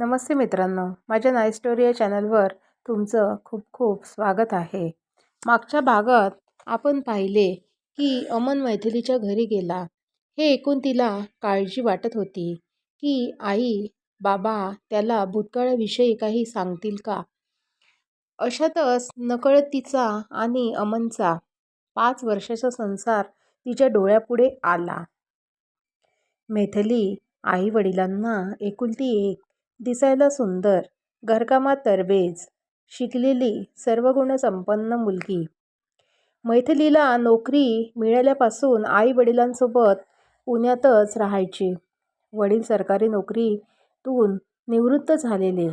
नमस्ते मित्रांनो. माझ्या नाय स्टोरी या चॅनलवर तुमचं खूप खूप स्वागत आहे. मागच्या भागात आपण पाहिले की अमन मैथिलीच्या घरी गेला. हे ऐकून तिला काळजी वाटत होती की आई बाबा त्याला भूतकाळाविषयी काही सांगतील का? अशातच नकळत तिचा आणि अमनचा पाच वर्षाचा संसार तिच्या डोळ्यापुढे आला. मैथिली आई वडिलांना एकुलती एक दिसायला सुंदर घरकामात तरबेज शिकलेली सर्वगुणसंपन्न मुलगी. मैथिलीला नोकरी मिळाल्यापासून आई वडिलांसोबत पुण्यातच राहायची. वडील सरकारी नोकरीतून निवृत्त झालेले.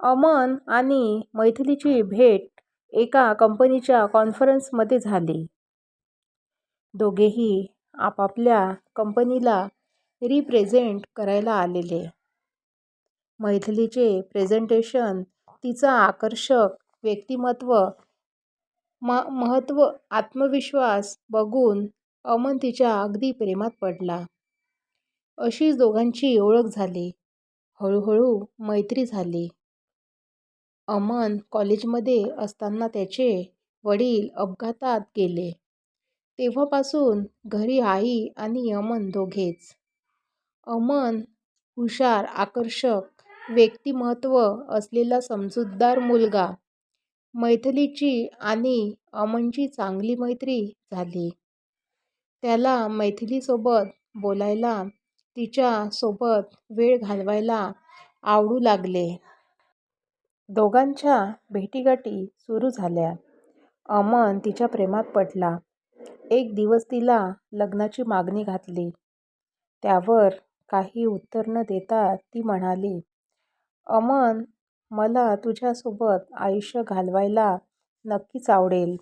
अमन आणि मैथिलीची भेट एका कंपनीच्या कॉन्फरन्समध्ये झाली. दोघेही आपापल्या कंपनीला रिप्रेझेंट करायला आलेले. मैथिलीचे प्रेझेंटेशन तिचं आकर्षक व्यक्तिमत्व म महत्त्व आत्मविश्वास बघून अमन तिच्या अगदी प्रेमात पडला. अशीच दोघांची ओळख झाली. हळूहळू मैत्री झाली. अमन कॉलेजमध्ये असताना त्याचे वडील अपघातात गेले. तेव्हापासून घरी आई आणि अमन दोघेच. अमन हुशार आकर्षक व्यक्तिमत्व असलेला समजूतदार मुलगा मैथिलीची आणि अमनची चांगली मैत्री झाली. त्याला मैथिलीसोबत बोलायला तिच्यासोबत वेळ घालवायला आवडू लागले. दोघांच्या भेटीगाठी सुरू झाल्या. अमन तिच्या प्रेमात पडला. एक दिवस तिला लग्नाची मागणी घातली. त्यावर काही उत्तर न देता ती म्हणाली अमन मला तुझ्यासोबत आयुष्य घालवायला नक्कीच आवडेल.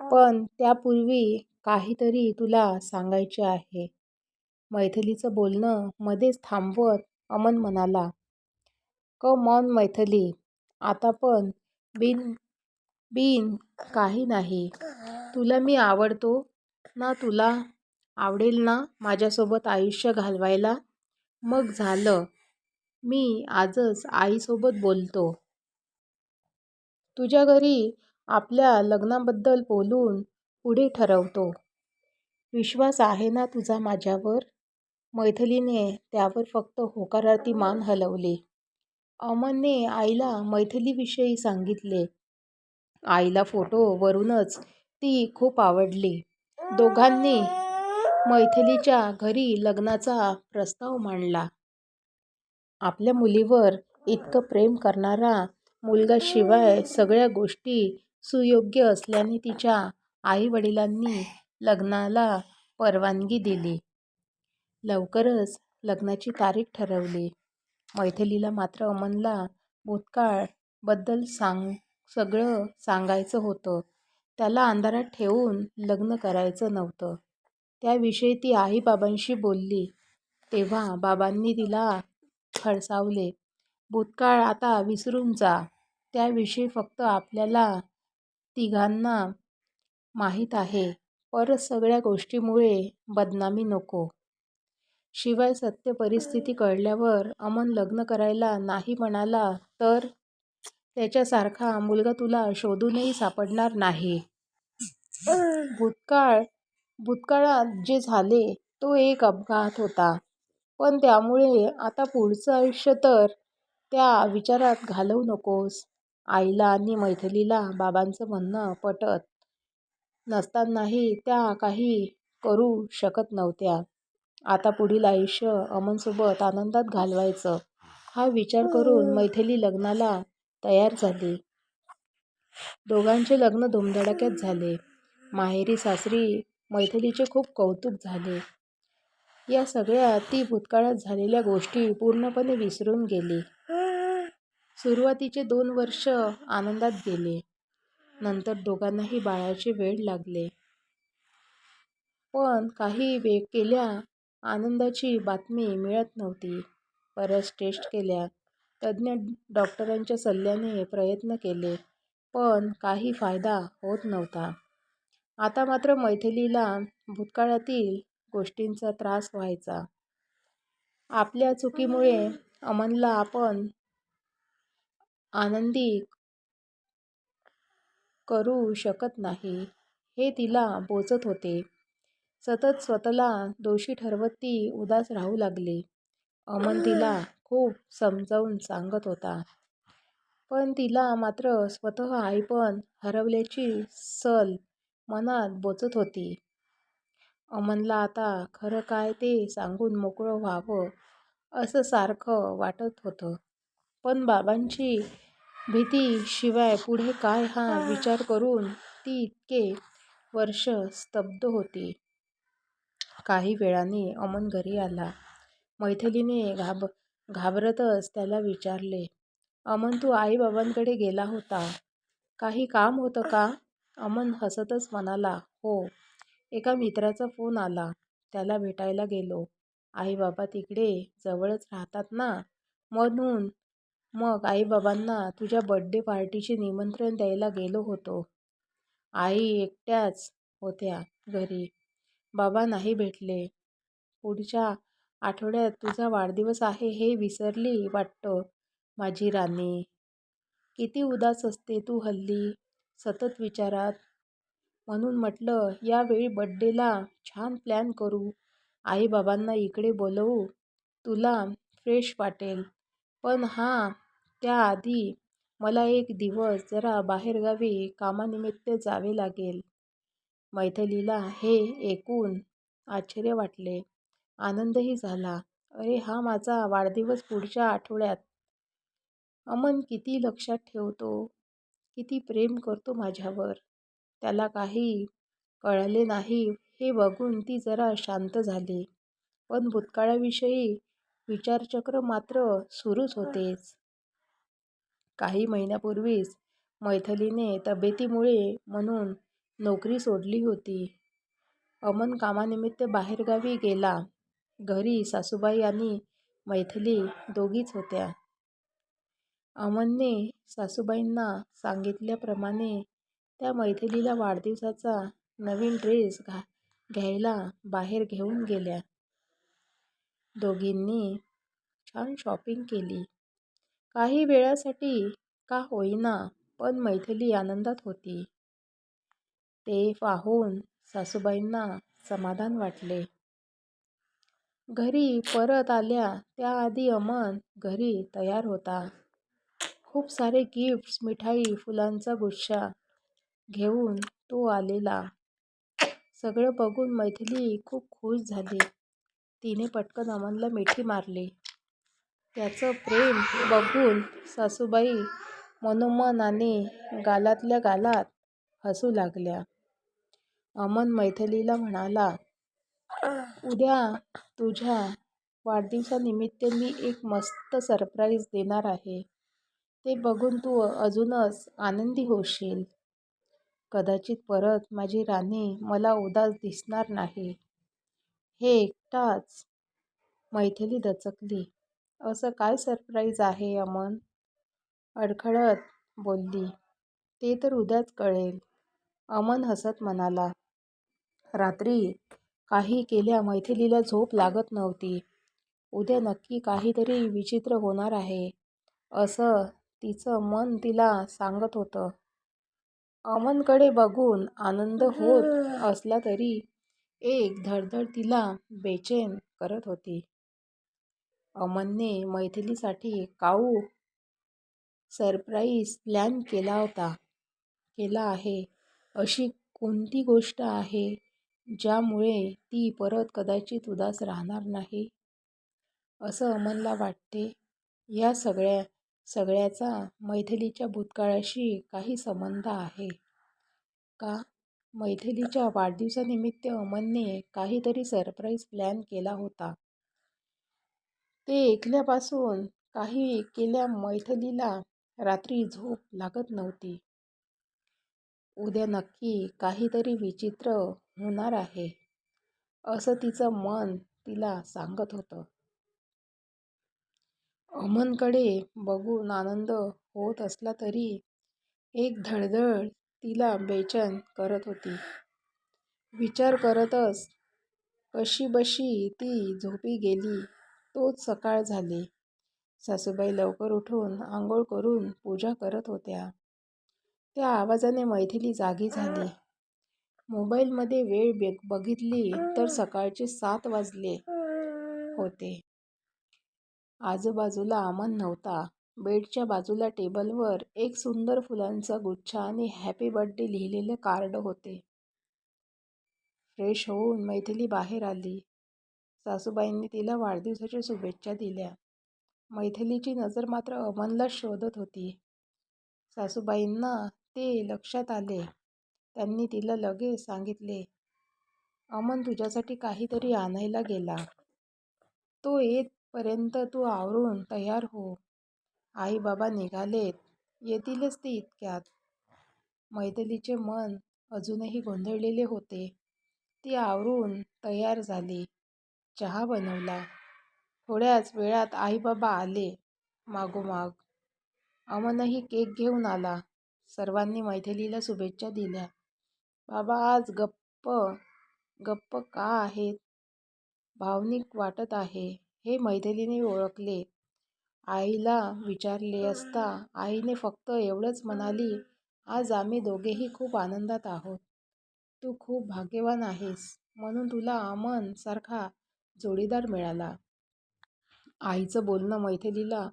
पण त्यापूर्वी काहीतरी तुला सांगायचे आहे. मैथिलीचं बोलणं मध्येच थांबवत अमन म्हणाला कम ऑन मैथिली आता पण बिन बिन काही नाही. तुला मी आवडतो ना तुला आवडेल ना माझ्यासोबत आयुष्य घालवायला? मग झालं. मी आजच आईसोबत बोलतो. तुझ्या घरी आपल्या लग्नाबद्दल बोलून पुढे ठरवतो. विश्वास आहे ना तुझा माझ्यावर? मैथिलीने त्यावर फक्त होकारार्थी मान हलवली. अमनने आईला मैथिलीविषयी सांगितले. आईला फोटोवरूनच ती खूप आवडली. दोघांनी मैथिलीच्या घरी लग्नाचा प्रस्ताव मांडला. आपल्या मुलीवर इतकं प्रेम करणारा मुलगा शिवाय सगळ्या गोष्टी सुयोग्य असल्याने तिच्या आईवडिलांनी लग्नाला परवानगी दिली. लवकरच लग्नाची तारीख ठरवली. मैथिलीला मात्र अमनला भूतकाळबद्दल सांग सगळं सांगायचं होतं. त्याला अंधारात ठेवून लग्न करायचं नव्हतं. त्याविषयी ती आईबाबांशी बोलली. तेव्हा बाबांनी तिला खडसावले. भूतकाळ आता विसरून जा. त्याविषयी फक्त आपल्याला तिघांना माहीत आहे. परत सगळ्या गोष्टीमुळे बदनामी नको. शिवाय सत्य परिस्थिती कळल्यावर अमन लग्न करायला नाही म्हणाला तर त्याच्यासारखा मुलगा तुला शोधूनही सापडणार नाही. भूतकाळ भूतकाळात जे झाले तो एक अपघात होता. पण त्यामुळे आता पुढचं आयुष्य तर त्या विचारात घालवू नकोस. आईला आणि मैथिलीला बाबांचं म्हणणं पटत नसतानाही त्या काही करू शकत नव्हत्या. आता पुढील आयुष्य अमनसोबत आनंदात घालवायचं हा विचार करून मैथिली लग्नाला तयार झाली. दोघांचे लग्न धुमधडाक्यात झाले. माहेरी सासरी मैथिलीचे खूप कौतुक झाले. या सगळ्या ती भूतकाळात झालेल्या गोष्टी पूर्णपणे विसरून गेली. सुरुवातीचे दोन वर्ष आनंदात गेले. नंतर दोघांनाही बाळाचे वेळ लागले. पण काही वे केल्या आनंदाची बातमी मिळत नव्हती. बऱ्याच टेस्ट केल्या. तज्ज्ञ डॉक्टरांच्या सल्ल्याने प्रयत्न केले. पण काही फायदा होत नव्हता. आता मात्र मैथिलीला भूतकाळातील गोष्टींचा त्रास व्हायचा आपल्या चुकीमुळे अमनला आपण आनंदी करू शकत नाही हे तिला बोचत होते. सतत स्वतःला दोषी ठरवत ती उदास राहू लागली. अमन तिला खूप समजावून सांगत होता. पण तिला मात्र स्वतः आईपण हरवल्याची सल मनात बोचत होती. अमनला आता खरं काय ते सांगून मोकळं व्हावं असं सारखं वाटत होतं. पण बाबांची भीती शिवाय पुढे काय हा विचार करून ती इतके वर्ष स्तब्ध होती. काही वेळाने अमन घरी आला. मैथिलीने घाब घाबरतच त्याला विचारले, अमन तू आई बाबांकडे गेला होता. काही काम होतं का? अमन हसतच म्हणाला हो. एका मित्राचा फोन आला. त्याला भेटायला गेलो. आई बाबा तिकडे जवळच राहतात ना म्हणून मग आई बाबांना तुझ्या बड्डे पार्टीचे निमंत्रण द्यायला गेलो होतो. आई एकट्याच होत्या घरी. बाबा नाही भेटले. पुढच्या आठवड्यात तुझा वाढदिवस आहे हे विसरली वाटतं माझी राणी. किती उदास असते तू हल्ली. सतत विचारात. म्हणून म्हटलं यावेळी बड्डेला छान प्लॅन करू. आई बाबांना इकडे बोलवू. तुला फ्रेश वाटेल. पण हां त्याआधी मला एक दिवस जरा बाहेरगावी कामानिमित्त जावे लागेल. मैथिलीला हे ऐकून आश्चर्य वाटले. आनंदही झाला. अरे हा माझा वाढदिवस पुढच्या आठवड्यात. अमन किती लक्षात ठेवतो. किती प्रेम करतो माझ्यावर. त्याला काही कळले नाही हे बघून ती जरा शांत झाली. पण भूतकाळाविषयी विचारचक्र मात्र सुरूच होतेच. काही महिन्यांपूर्वीच मैथिलीने तब्येतीमुळे म्हणून नोकरी सोडली होती. अमन कामानिमित्त बाहेरगावी गेला. घरी सासूबाई आणि मैथिली दोघीच होत्या. अमनने सासूबाईंना सांगितल्याप्रमाणे त्या मैथिलीला वाढदिवसाचा नवीन ड्रेस घा घ्यायला बाहेर घेऊन गेल्या. दोघींनी छान शॉपिंग केली. काही वेळासाठी का होईना पण मैथिली आनंदात होती. ते पाहून सासूबाईंना समाधान वाटले. घरी परत आल्या त्याआधी अमन घरी तयार होता. खूप सारे गिफ्ट्स, मिठाई, फुलांचा गुच्छ घेऊन तो आलेला. सगळं बघून मैथिली खूप खूश झाली. तिने पटकन अमनला मिठी मारली. त्याचं प्रेम बघून सासूबाई मनोमनाने गालातल्या गालात हसू लागल्या. अमन मैथिलीला म्हणाला, उद्या तुझ्या वाढदिवसानिमित्त मी एक मस्त सरप्राईज देणार आहे. ते बघून तू अजूनच आनंदी होशील. कदाचित परत माझी राणी मला उदास दिसणार नाही. हे ऐकताच मैथिली दचकली. असं काय सरप्राईज आहे अमन? अडखळत बोलली. ते तर उद्याच कळेल. अमन हसत म्हणाला. रात्री काही केल्या मैथिलीला झोप लागत नव्हती. उद्या नक्की काहीतरी विचित्र होणार आहे असं तिचं मन तिला सांगत होतं. अमनकडे बघून आनंद होत असला तरी एक धडधड तिला बेचैन करत होती. अमनने मैथिलीसाठी काऊक सरप्राईज प्लॅन केला आहे. अशी कोणती गोष्ट आहे ज्यामुळे ती परत कदाचित उदास राहणार नाही असं अमनला वाटते. या सगळ्याचा मैथिलीच्या भूतकाळाशी काही संबंध आहे का? मैथिलीच्या वाढदिवसानिमित्त अमनने काहीतरी सरप्राईज प्लॅन केला होता. ते ऐकल्यापासून काही केल्या मैथिलीला रात्री झोप लागत नव्हती. उद्या नक्की काहीतरी विचित्र होणार आहे असं तिचं मन तिला सांगत होतं. अमनकडे बघून आनंद होत असला तरी एक धडधड तिला बेचैन करत होती. विचार करतच कशीबशी ती झोपी गेली. तोच सकाळ झाली. सासूबाई लवकर उठून आंघोळ करून पूजा करत होत्या. त्या आवाजाने मैथिली जागी झाली. मोबाईलमध्ये वेळ बघितली तर सकाळचे सात वाजले होते. आजूबाजूला अमन नव्हता. बेडच्या बाजूला टेबलवर एक सुंदर फुलांचा गुच्छ आणि हॅपी बर्थडे लिहिलेले कार्ड होते. फ्रेश होऊन मैथिली बाहेर आली. सासूबाईंनी तिला वाढदिवसाच्या शुभेच्छा दिल्या. मैथिलीची नजर मात्र अमनलाच शोधत होती. सासूबाईंना ते लक्षात आले. त्यांनी तिला लगेच सांगितले, अमन तुझ्यासाठी काहीतरी आणायला गेला. तो पर्यंत तू आवरून तयार हो. आई बाबा निघालेत. येतीलच ते इतक्यात. मैथिलीचे मन अजूनही गोंधळलेले होते. ती आवरून तयार झाली. चहा बनवला. थोड्याच वेळात आईबाबा आले मागोमाग. अमनही केक घेऊन आला. सर्वांनी मैथिलीला शुभेच्छा दिल्या. बाबा आज गप्प गप्प का आहेत? भावनिक वाटत आहे हे मैथिलीने ओळखले. आईला विचारले असता आईने फक्त एवढंच म्हणाली आज आम्ही दोघेही खूप आनंदात आहोत. तू खूप भाग्यवान आहेस म्हणून तुला अमन सारखा जोडीदार मिळाला. आईचं बोलणं मैथिलीला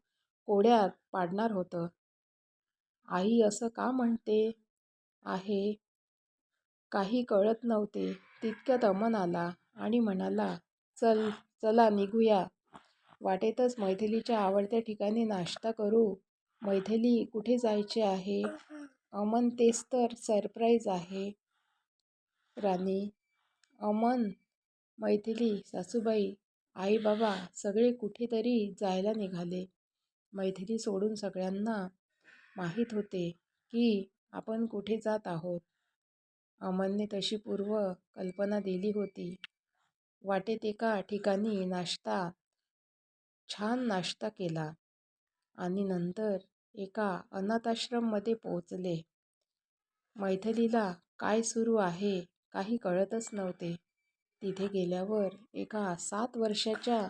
कोड्यात पाडणार होतं. आई असं का म्हणते आहे? काही कळत नव्हते तितक्यात अमन आला आणि म्हणाला चल चला निघूया. वाटेतच मैथिलीच्या आवडत्या ठिकाणी नाश्ता करू. मैथिली कुठे जायचे आहे? अमन तेच तर सरप्राईज आहे. राणी, अमन, मैथिली, सासूबाई, आई बाबा सगळे कुठेतरी जायला निघाले. मैथिली सोडून सगळ्यांना माहीत होते की आपण कुठे जात आहोत. अमनने तशी पूर्व कल्पना दिली होती. वाटेत एका ठिकाणी नाश्ता छान नाश्ता केला आणि नंतर एका अनाथाश्रममध्ये पोहोचले. मैथिलीला काय सुरू आहे काही कळतच नव्हते. तिथे गेल्यावर एका सात वर्षाच्या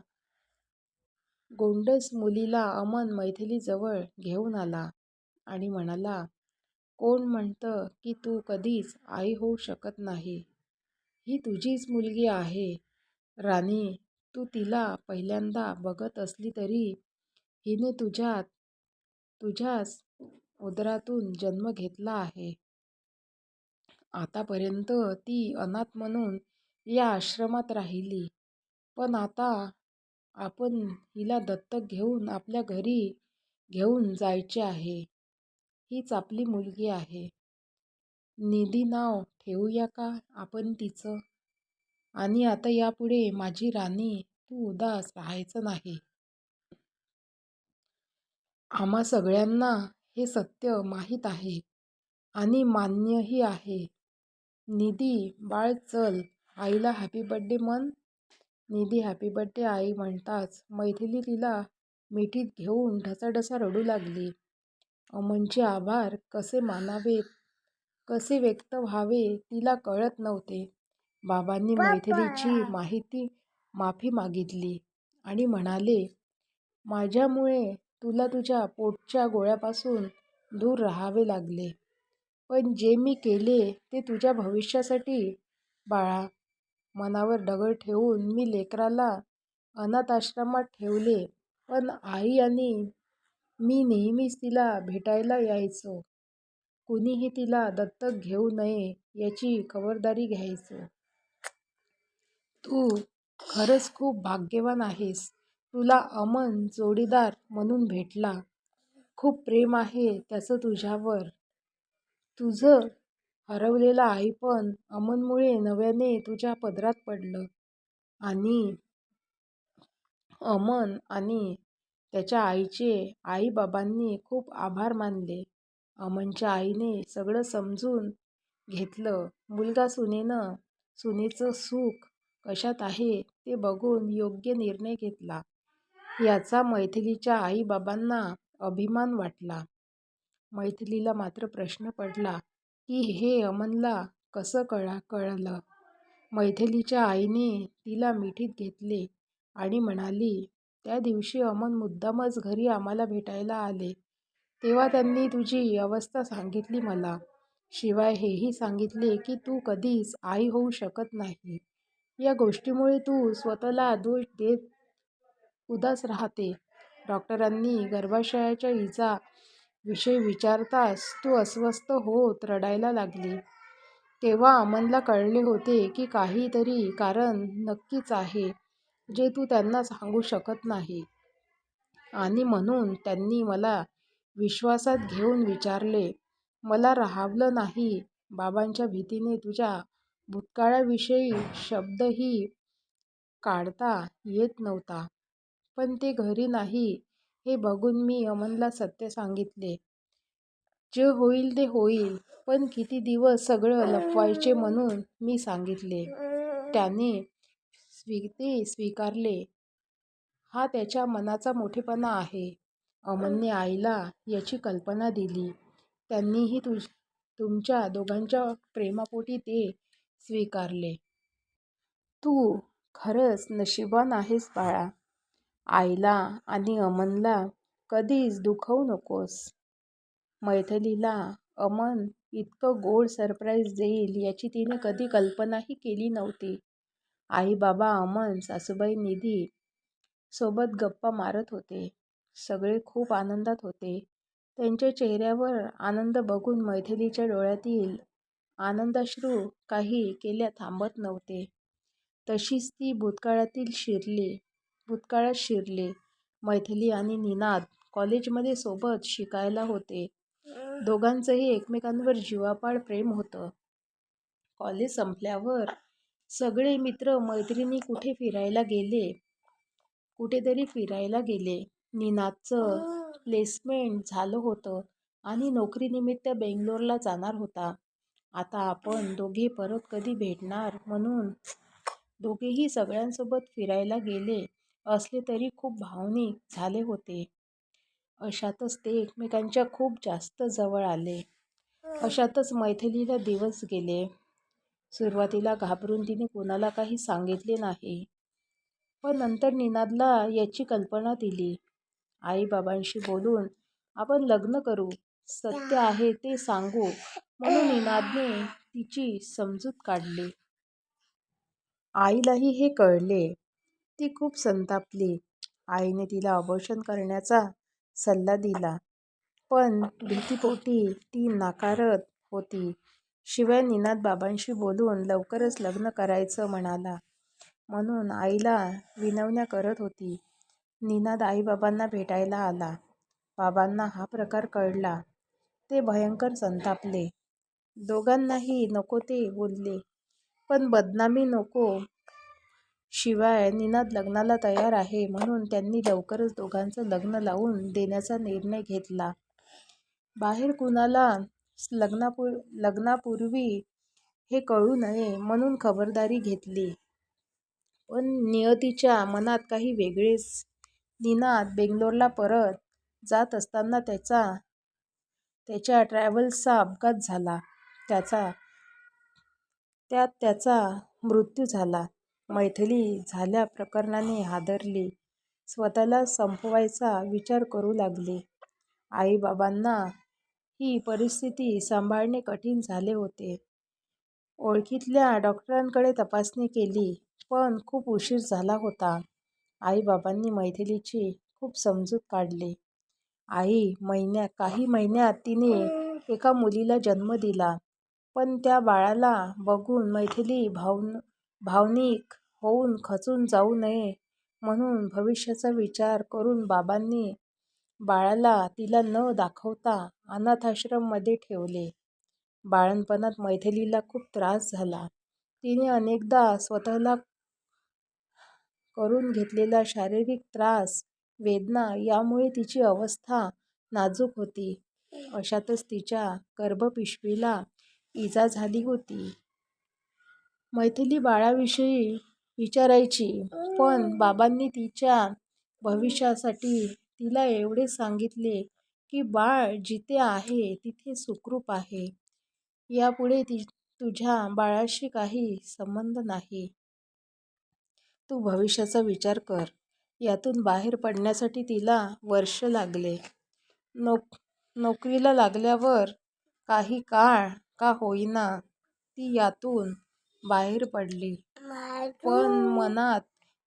गोंडस मुलीला अमन मैथिलीजवळ घेऊन आला आणि म्हणाला कोण म्हणतं की तू कधीच आई होऊ शकत नाही. ही तुझीच मुलगी आहे. राणी तू तिला पहिल्यांदा बघत असली तरी हिने तुझ्यात तुझ्याच उदरातून जन्म घेतला आहे. आतापर्यंत ती अनाथ म्हणून या आश्रमात राहिली. पण आता आपण हिला दत्तक घेऊन आपल्या घरी घेऊन जायचे आहे. हीच आपली मुलगी आहे. निधी नाव ठेवूया का आपण तिचं? आणि आता यापुढे माझी राणी तू उदास राहायचं नाही. आम्हा सगळ्यांना हे सत्य माहीत आहे आणि मान्यही आहे. निधी बाळ चल आईला हॅपी बड्डे म्हण. निधी हॅपी बड्डे आई म्हणताच मैथिली तिला मिठीत घेऊन ढसाढसा रडू लागली. अमनचे आभार कसे मानावेत, कसे व्यक्त व्हावे तिला कळत नव्हते. बाबांनी मैथिलीची माफी मागितली आणि म्हणाले माझ्यामुळे तुला तुझ्या पोटच्या गोळ्यापासून दूर राहावे लागले. पण जे मी केले ते तुझ्या भविष्यासाठी बाळा. मनावर दगड ठेवून मी लेकराला अनाथाश्रमात ठेवले पण आई आणि मी नेहमीच तिला भेटायला यायचो. कुणीही तिला दत्तक घेऊ नये याची खबरदारी घ्यायचो. तू खरंच खूप भाग्यवान आहेस. तुला अमन जोडीदार म्हणून भेटला. खूप प्रेम आहे त्याचं तुझ्यावर. तुझं हरवलेलं आईपण अमनमुळे नव्याने तुझ्या पदरात पडलं. आणि अमन आणि त्याच्या आईचे आईबाबांनी खूप आभार मानले. अमनच्या आईने सगळं समजून घेतलं. मुलगा सुनेनं सुनेचं सुख कशात आहे ते बघून योग्य निर्णय घेतला याचा मैथिलीच्या आईबाबांना अभिमान वाटला. मैथिलीला मात्र प्रश्न पडला की हे अमनला कसं कळलं? मैथिलीच्या आईने तिला मिठीत घेतले आणि म्हणाली त्या दिवशी अमन मुद्दामच घरी आम्हाला भेटायला आले तेव्हा त्यांनी तुझी अवस्था सांगितली मला शिवाय हेही सांगितले की तू कधीच आई होऊ शकत नाही या गोष्टीमुळे तू स्वतःला दोष देत उदास राहते. डॉक्टरांनी गर्भाशयाच्या इजा विषयी विचारताच तू अस्वस्थ होत रडायला लागली. तेव्हा अमनला कळले होते की काहीतरी कारण नक्कीच आहे जे तू त्यांना सांगू शकत नाही. आणि म्हणून त्यांनी मला विश्वासात घेऊन विचारले मला राहावलं नाही. बाबांच्या भीतीने तुझ्या भूतकाळाविषयी शब्दही काढता येत नव्हता. पण ते घरी नाही हे बघून मी अमनला सत्य सांगितले. जे होईल ते होईल पण किती दिवस सगळं लपवायचे म्हणून मी सांगितले. त्याने स्वी ते स्वीकारले. हा त्याच्या मनाचा मोठेपणा आहे अमनने आईला याची कल्पना दिली. त्यांनीही तुझ तुमच्या दोघांच्या प्रेमापोटी ते स्वीकारले. तू खरंच नशिबान आहेस बाळा. आईला आणि अमनला कधीच दुखवू नकोस. मैथिलीला अमन इतकं गोड सरप्राईज देईल याची तिने कधी कल्पनाही केली नव्हती. आई बाबा अमन सासूबाई निधी सोबत गप्पा मारत होते. सगळे खूप आनंदात होते. त्यांच्या चेहऱ्यावर आनंद बघून मैथिलीच्या डोळ्यातील आनंदाश्रू काही केल्या थांबत नव्हते. तशीच ती भूतकाळातील शिरली भूतकाळात शिरली. मैथिली आणि निनाद कॉलेजमध्ये सोबत शिकायला होते. दोघांचंही एकमेकांवर जीवापाड प्रेम होतं. कॉलेज संपल्यावर सगळे मित्र मैत्रिणी कुठे फिरायला गेले? कुठेतरी फिरायला गेले. निनादचं प्लेसमेंट झालं होतं आणि नोकरीनिमित्त बेंगलोरला जाणार होता. आता आपण दोघे परत कधी भेटणार म्हणून दोघेही सगळ्यांसोबत फिरायला गेले असले तरी खूप भावनिक झाले होते. अशातच ते एकमेकांच्या खूप जास्त जवळ आले. अशातच मैथिलीला दिवस गेले. सुरुवातीला घाबरून तिने कोणाला काही सांगितले नाही. पण नंतर निनादला याची कल्पना दिली. आईबाबांशी बोलून आपण लग्न करू. सत्य आहे ते सांगू. म्हणून निनादने तिची समजूत काढली. आईलाही हे कळले. ती खूप संतापली. आईने तिला अबॉर्शन करण्याचा सल्ला दिला. पण भीतीपोटी ती नाकारत होती. शिवाय निनाद बाबांशी बोलून लवकरच लग्न करायचं म्हणाला. म्हणून आईला विनवण्या करत होती. निनाद आईबाबांना भेटायला आला. बाबांना हा प्रकार कळला. ते भयंकर संतापले. दोघांनाही नको ते बोलले. पण बदनामी नको. शिवाय निनाद लग्नाला तयार आहे म्हणून त्यांनी लवकरच दोघांचं लग्न लावून देण्याचा निर्णय घेतला. बाहेर कुणाला लग्नापूर लग्नापूर्वी हे कळू नये म्हणून खबरदारी घेतली. पण नियतीच्या मनात काही वेगळेच. निनाद बेंगलोरला परत जात असताना त्याचा त्याच्या ट्रॅव्हल्सचा अपघात झाला. त्याचा त्यात त्याचा मृत्यू झाला. मैथिली झाल्या प्रकरणाने हादरली. स्वतःला संपवायचा विचार करू लागली. आईबाबांना ही परिस्थिती सांभाळणे कठीण झाले होते. ओळखीतल्या डॉक्टरांकडे तपासणी केली पण खूप उशीर झाला होता. आईबाबांनी मैथिलीची खूप समजूत काढली. आई महिन्या काही महिन्यात तिने एका मुलीला जन्म दिला. पण त्या बाळाला बघून मैथिली भावन भावनिक होऊन खचून जाऊ नये म्हणून भविष्याचा विचार करून बाबांनी बाळाला तिला न दाखवता अनाथाश्रममध्ये ठेवले. बाळंतपणात मैथिलीला खूप त्रास झाला. तिने अनेकदा स्वतःला करून घेतलेला शारीरिक त्रास वेदना यामुळे तिची अवस्था नाजूक होती. अशातच तिच्या गर्भपिशवीला इजा झाली होती. मैथिली बाळाविषयी विचारायची पण बाबांनी तिच्या भविष्यासाठी तिला एवढे सांगितले की बाळ जिथे आहे तिथे सुखरूप आहे. यापुढे ती तुझ्या बाळाशी काही संबंध नाही. तू भविष्याचा विचार कर. यातून बाहेर पडण्यासाठी तिला वर्ष लागले. नोक नोकरीला लागल्यावर काही काळ का होईना ती यातून बाहेर पडली. पण मनात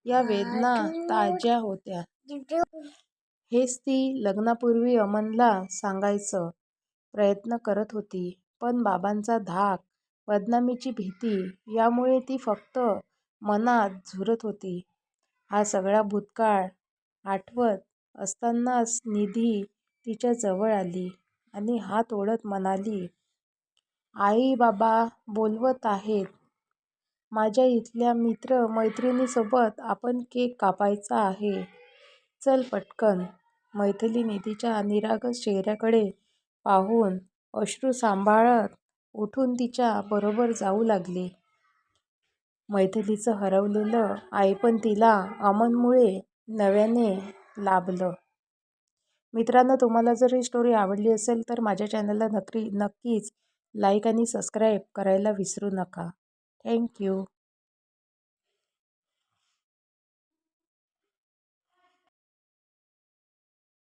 या वेदना ताज्या होत्या. हेच ती लग्नापूर्वी अमनला सांगायचा प्रयत्न करत होती. पण बाबांचा धाक, बदनामीची भीती यामुळे ती फक्त मनात झुरत होती. हा सगळा भूतकाळ आठवत असतानाच निधी तिच्या जवळ आली आणि हात ओढत म्हणाली, आई बाबा बोलवत आहेत. माझ्या इथल्या मित्र मैत्रिणींसोबत आपण केक कापायचा आहे. चल पटकन. मैथिली निधीच्या निरागस चेहऱ्याकडे पाहून अश्रू सांभाळत उठून तिच्या बरोबर जाऊ लागली. मैथिलीचं हरवलेलं आईपण तिला अमनमुळे नव्याने लाभलं. मित्रांनो तुम्हाला जर ही स्टोरी आवडली असेल तर माझ्या चॅनलला नक्की नक्कीच लाईक आणि सबस्क्राईब करायला विसरू नका. थँक्यू